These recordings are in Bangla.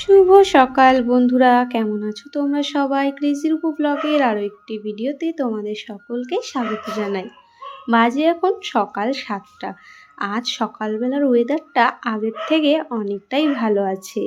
শুভ সকাল বন্ধুরা, কেমন আছো তোমরা সবাই? ক্রেজি রূপু ব্লগের আরও একটি ভিডিওতে তোমাদের সকলকে স্বাগত জানাই। বাজে এখন সকাল সাতটা। আজ সকালবেলার ওয়েদারটা আগের থেকে অনেকটাই ভালো আছে।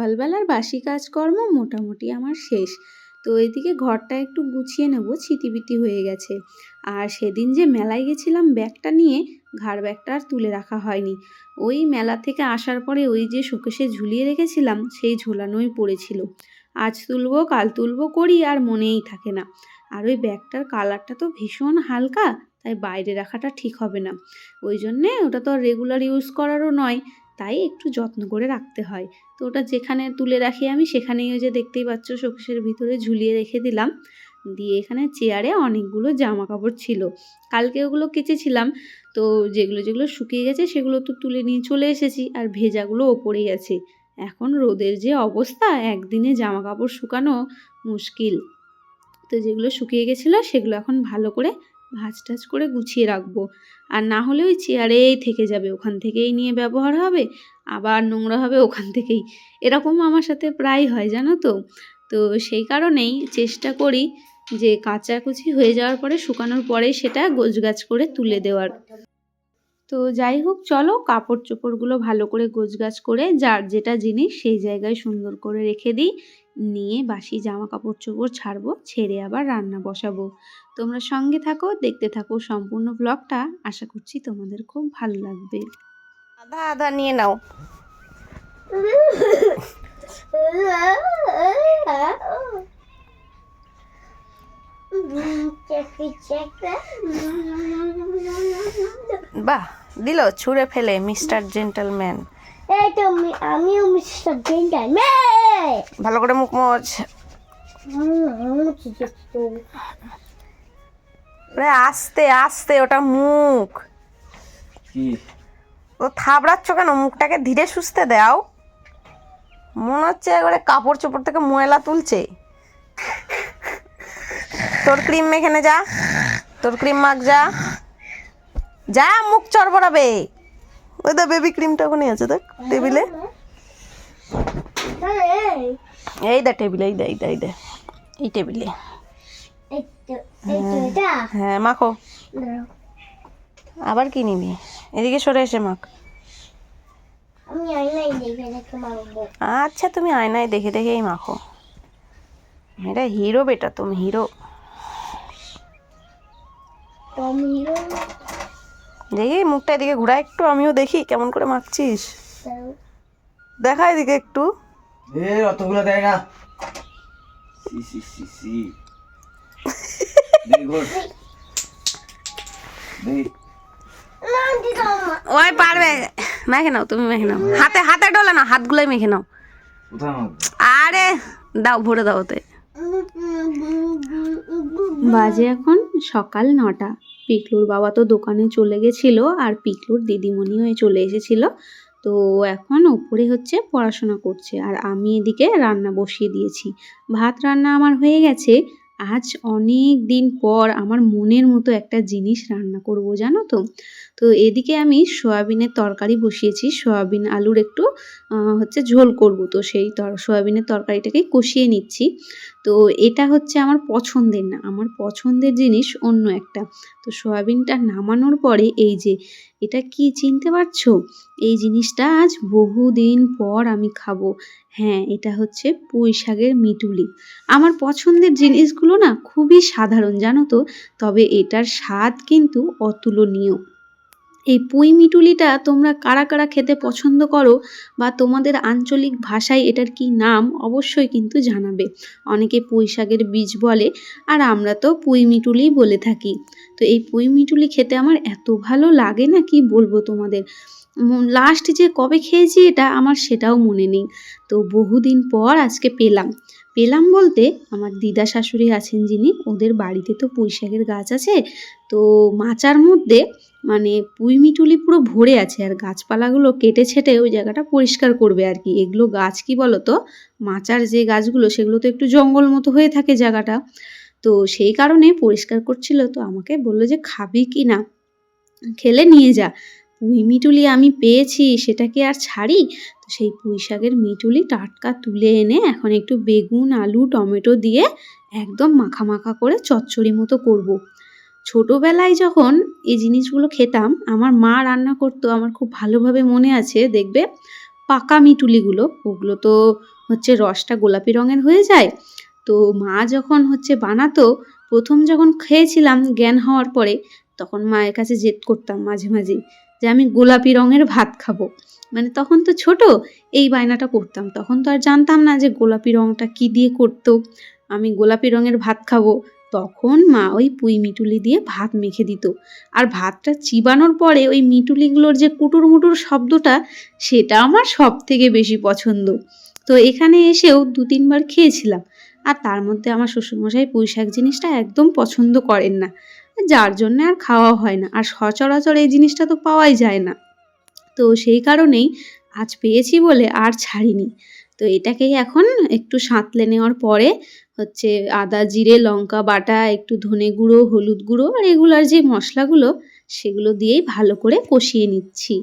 সকালবেলার বাসি কাজকর্ম মোটামুটি আমার শেষ। তো এদিকে ঘরটা একটু গুছিয়ে নেব, ছিটিবিটি হয়ে গেছে। আর সেদিন যে মেলায় গেছিলাম ব্যাগটা নিয়ে, ঘাড় ব্যাগটা আর তুলে রাখা হয়নি। ওই মেলা থেকে আসার পরে ওই যে শোকেশে ঝুলিয়ে রেখেছিলাম, সেই ঝোলানোই পড়েছিল। আজ তুলবো, কাল তুলবো করি আর মনেই থাকে না। আর ওই ব্যাগটার কালারটা তো ভীষণ হালকা, তাই বাইরে রাখাটা ঠিক হবে না। ওই জন্যে ওটা তো আর রেগুলার ইউজ করারও নয় তাই একটু যত্ন করে রাখতে হয়। তো ওটা যেখানে তুলে রাখি আমি, সেখানেই ওই যে দেখতেই পাচ্ছ শোকেশের ভিতরে ঝুলিয়ে রেখে দিলাম। দিয়ে এখানে চেয়ারে অনেকগুলো জামা কাপড় ছিল। কালকে ওগুলো কেচেছিলাম, তো যেগুলো যেগুলো শুকিয়ে গেছে সেগুলো তো তুলে নিয়ে চলে এসেছি আর ভেজাগুলো ওপরেই আছে এখন রোদের যে অবস্থা, একদিনে জামা কাপড় শুকানো মুশকিল। তো যেগুলো শুকিয়ে গেছিল সেগুলো এখন ভালো করে ভাজ টাজ করে গুছিয়ে রাখব। আর না হলে ওই চেয়ারেই থেকে যাবে, ওখান থেকেই নিয়ে ব্যবহার হবে, আবার নোংরা হবে ওখান থেকেই। এরকম আমার সাথে প্রায় হয়, জানো তো? তো সেই কারণেই চেষ্টা করি যে কাচাকুচি হয়ে যাওয়ার পরে, শুকানোর পরেই সেটা গোছগাছ করে তুলে দেওয়ার। তো যাই হোক, চলো কাপড় চোপড়গুলো ভালো করে গোছগাছ করে যার যেটা জিনিস সেই জায়গায় সুন্দর করে রেখে দিই। নিয়ে বাসি জামা কাপড় চোপড় ছাড়বো, ছেড়ে আবার রান্না বসাবো। তোমরা সঙ্গে থাকো, দেখতে থাকো সম্পূর্ণ ব্লগটা আশা করছি তোমাদের খুব ভালো লাগবে। আধা আধা নিয়ে নাও। বাহ, দিল, ছুঁড়ে ফেলে, মিস্টার জেন্টলম্যান। এই তো আমিও মিস্টার জেন্টালম্যান ভালো করে মুখ ওরে আস্তে আস্তে ওটা মুখ। কি? ও থাবড়াচ্ছ কেন? মুখটাকে ধীরে সুস্থে দাও। মনে হচ্ছে একবারে কাপড় চোপড় থেকে ময়লা তুলছে। তোর ক্রিম মেখে যা। তোর ক্রিম মাখ যা। যা মুখ চড়বড়াবে। ওই দা বেবি ক্রিমটা ওখানে আছে দেখ টেবিলে এই। দা টেবিলে এই দা এই দা এই দা এই টেবিলে হ্যাঁ মাখো। আবার কি নিবি? এদিকে সরে এসে মাখ। আচ্ছা তুমি আয়নায় দেখে দেখেই মাখো। এটা হিরো বেটা তুমি হিরো দেখি মুখটা এদিকে ঘুরা একটু আমিও দেখি কেমন করে মাখছিস? দেখা এদিকে একটু। এ অতগুলো দেয় না। সি সি সি সি। ভেরি গুড ভেরি ওই পারবে। মেখে নাও তুমি মেখে নাও। হাতে হাতে ডলে না হাতগুলোই মেখে নাও। আরে দাও ভরে দাও ওতে। বাজে এখন সকাল নটা। পিকলুর বাবা তো দোকানে চলে গেছিল আর পিকলুর দিদিমণি হয়ে চলে এসেছিল। তো এখন ওপরে হচ্ছে পড়াশোনা করছে আর আমি এদিকে রান্না বসিয়ে দিয়েছি। ভাত রান্না আমার হয়ে গেছে। আজ অনেক দিন পর আমার মনের মতো একটা জিনিস রান্না করব, জানো তো? তো এদিকে আমি সয়াবিনের তরকারি বসিয়েছি। সয়াবিন আলুর একটু হচ্ছে ঝোল করব। তো সেই তর, সয়াবিনের তরকারিটাকেই কষিয়ে নিচ্ছি। তো এটা হচ্ছে আমার পছন্দের না, আমার পছন্দের জিনিস অন্য একটা। তো সয়াবিনটা নামানোর পরে এই যে, এটা কি চিনতে পারছ? এই জিনিসটা আজ বহুদিন পর আমি খাব। হ্যাঁ এটা হচ্ছে পুঁই শাকের মিটুলি। আমার পছন্দের জিনিসগুলো না খুবই সাধারণ, জানো তো? তবে এটার স্বাদ কিন্তু অতুলনীয়। এই পুঁই মিটুলিটা তোমরা কারা কারা খেতে পছন্দ করো বা তোমাদের আঞ্চলিক ভাষায় এটার কি নাম অবশ্যই কিন্তু জানাবে। অনেকে পুঁই শাকের বীজ বলে আর আমরা তো পুঁই মিটুলি বলে থাকি। তো এই পুঁই মিটুলি খেতে আমার এত ভালো লাগে না কি বলব তোমাদের। লাস্ট যে কবে খেয়েছি এটা আমার সেটাও মনে নেই। তো বহুদিন পর আজকে পেলাম। পেলাম বলতে আমার দিদা শাশুড়ি আছেন যিনি, ওদের বাড়িতে তো পুঁই শাকের গাছ আছে। তো মাচার মধ্যে মানে পুঁই মিটুলি পুরো ভরে আছে আর গাছপালাগুলো কেটে ছেটে ওই জায়গাটা পরিষ্কার করবে আর কি। এগুলো গাছ কি বলো তো মাচার যে গাছগুলো সেগুলো তো একটু জঙ্গল মতো হয়ে থাকে জায়গাটা। তো সেই কারণে পরিষ্কার করছিল তো আমাকে বলল যে খাবি কি না? খেলে নিয়ে যা। পুঁই মিটুলি আমি পেয়েছি, সেটা কি আর ছাড়ি? তো সেই পুঁই শাকের মিটুলি টাটকা তুলে এনে এখন একটু বেগুন, আলু, টমেটো দিয়ে একদম মাখা মাখা করে চচ্চড়ি মতো করব। ছোটোবেলায় যখন এই জিনিসগুলো খেতাম, আমার মা রান্না করতো, আমার খুব ভালোভাবে মনে আছে, দেখবে পাকা মিটুলিগুলো, ওগুলো তো হচ্ছে রসটা গোলাপি রঙের হয়ে যায়। তো মা যখন হচ্ছে বানাতো, প্রথম যখন খেয়েছিলাম জ্ঞান হওয়ার পরে, তখন মায়ের কাছে জেদ করতাম মাঝে মাঝে যে আমি গোলাপি রঙের ভাত খাব। মানে তখন তো ছোট, এই বায়নাটা করতাম। তখন তো আর জানতাম না যে গোলাপি রঙটা কি দিয়ে করতো। আমি গোলাপি রঙের ভাত খাব তখন মা ওই পুঁই মিটুলি দিয়ে ভাত মেখে দিত। আর ভাতটা চিবানোর পরে ওই মিটুলিগুলোর যে কুটুর মুটুর শব্দটা, সেটা আমার সব থেকে বেশি পছন্দ। তো এখানে এসেও দু তিনবার খেয়েছিলাম। আর তার মধ্যে আমার শ্বশুরমশাই পুঁই শাক জিনিসটা একদম পছন্দ করেন না। যার জন্য আর খাওয়া হয় না। আর সচরাচর এই জিনিসটা তো পাওয়াই যায় না। তো সেই কারণেই আজ পেয়েছি বলে আর ছাড়িনি। তো এটাকেই এখন একটু সাঁতলে নেওয়ার পরে হচ্ছে আদা, জিরে, লঙ্কা বাটা, একটু ধনে গুঁড়ো, হলুদ গুঁড়ো আর এগুলার যে মশলাগুলো সেগুলো দিয়েই ভালো করে কষিয়ে নিচ্ছি।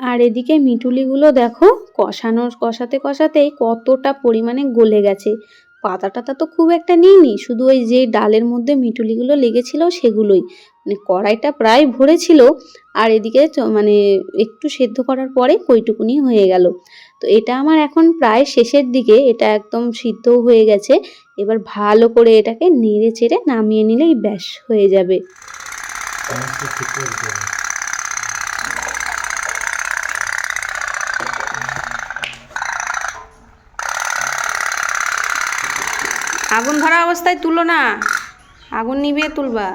আর এদিকে মিটুলিগুলো দেখো কষানোর, কষাতে, কষাতেই কতটা পরিমাণে গলে গেছে। পাতা টাতা তো খুব একটা নিইনি শুধু ওই যে ডালের মধ্যে মিটুলিগুলো লেগেছিল সেগুলোই। মানে কড়াইটা প্রায় ভরেছিল, আর এদিকে মানে একটু সেদ্ধ করার পরে কইটুকুনি হয়ে গেল। তো এটা আমার এখন প্রায় শেষের দিকে, এটা একদম সিদ্ধও হয়ে গেছে। এবার ভালো করে এটাকে নেড়ে চেড়ে নামিয়ে নিলেই ব্যাস হয়ে যাবে। আগুন ধরা অবস্থায় তুলো না। আগুন নিভিয়ে তুলবা।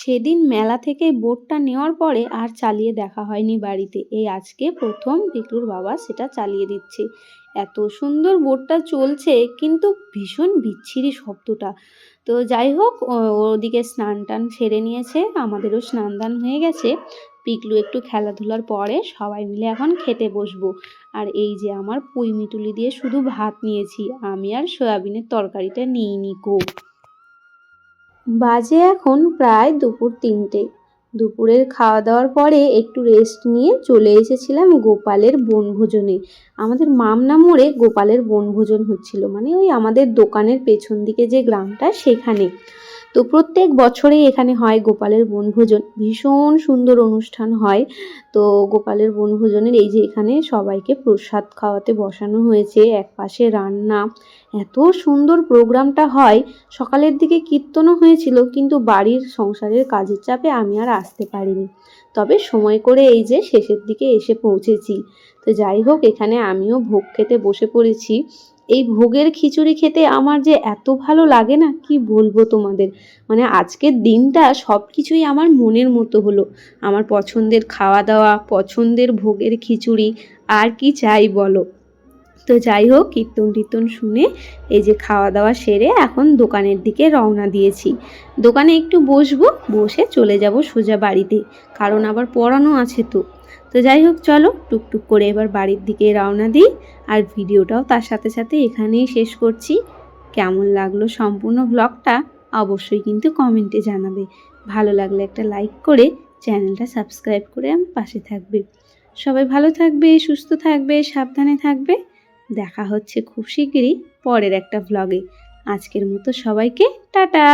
সেদিন মেলা থেকে বোটটা নেওয়ার পরে আর চালিয়ে দেখা হয়নি বাড়িতে। এই আজকে প্রথম পিকলুর বাবা সেটা চালিয়ে দিচ্ছে। এত সুন্দর বোটটা চলছে, কিন্তু ভীষণ বিচ্ছিরি শব্দটা। তো যাই হোক ওদিকে স্নান টান সেরে নিয়েছে, আমাদেরও স্নান দান হয়ে গেছে। পিকলু একটু খেলাধুলার পরে সবাই মিলে এখন খেতে বসবো। আর এই যে আমার পুঁই মিটুলি দিয়ে শুধু ভাত নিয়েছি, আমি আর সয়াবিনের তরকারিটা নিইনি কো বাজে এখন প্রায় দুপুর তিনটে। দুপুরের খাওয়া দাওয়ার পরে একটু রেস্ট নিয়ে চলে এসেছিলাম গোপালের বনভোজনে। আমাদের মামনা মোড়ে গোপালের বনভোজন হচ্ছিল মানে ওই আমাদের দোকানের পেছন দিকে যে গ্রামটা, সেখানে। তো প্রত্যেক বছরেই এখানে হয় গোপালের বনভোজন। ভীষণ সুন্দর অনুষ্ঠান হয়। তো গোপালের বনভোজনের এই যে এখানে সবাইকে প্রসাদ খাওয়াতে বসানো হয়েছে এক পাশে রান্না। এত সুন্দর প্রোগ্রামটা হয়। সকালের দিকে কীর্তনও হয়েছিল, কিন্তু বাড়ির সংসারের কাজের চাপে আমি আর আসতে পারিনি। তবে সময় করে এই যে শেষের দিকে এসে পৌঁছেছি। তো যাই হোক, এখানে আমিও ভোগ খেতে বসে পড়েছি। এই ভোগের খিচুড়ি খেতে আমার যে এত ভালো লাগে না, কি বলব তোমাদের? মানে আজকের দিনটা সব কিছুই আমার মনের মতো হলো। আমার পছন্দের খাওয়া দাওয়া পছন্দের ভোগের খিচুড়ি, আর কি চাই বলো? তো যাই হোক কীর্তন টীর্তন শুনে এই যে খাওয়া দাওয়া সেরে এখন দোকানের দিকে রওনা দিয়েছি। দোকানে একটু বসবো, বসে চলে যাব সোজা বাড়িতে, কারণ আবার পড়ানো আছে তো। তো যাই হোক, চলো টুকটুক করে এবার বাড়ির দিকে রওনা দিই আর ভিডিওটাও তার সাথে সাথে এখানেই শেষ করছি। কেমন লাগল সম্পূর্ণ ব্লগটা অবশ্যই কিন্তু কমেন্টে জানাবে। ভালো লাগলে একটা লাইক করে চ্যানেলটা সাবস্ক্রাইব করে আমার পাশে থাকবে। সবাই ভালো থাকবে, সুস্থ থাকবে, সাবধানে থাকবে। দেখা হচ্ছে খুব শিগগিরই পরের একটা ব্লগে আজকের মতো সবাইকে টাটা!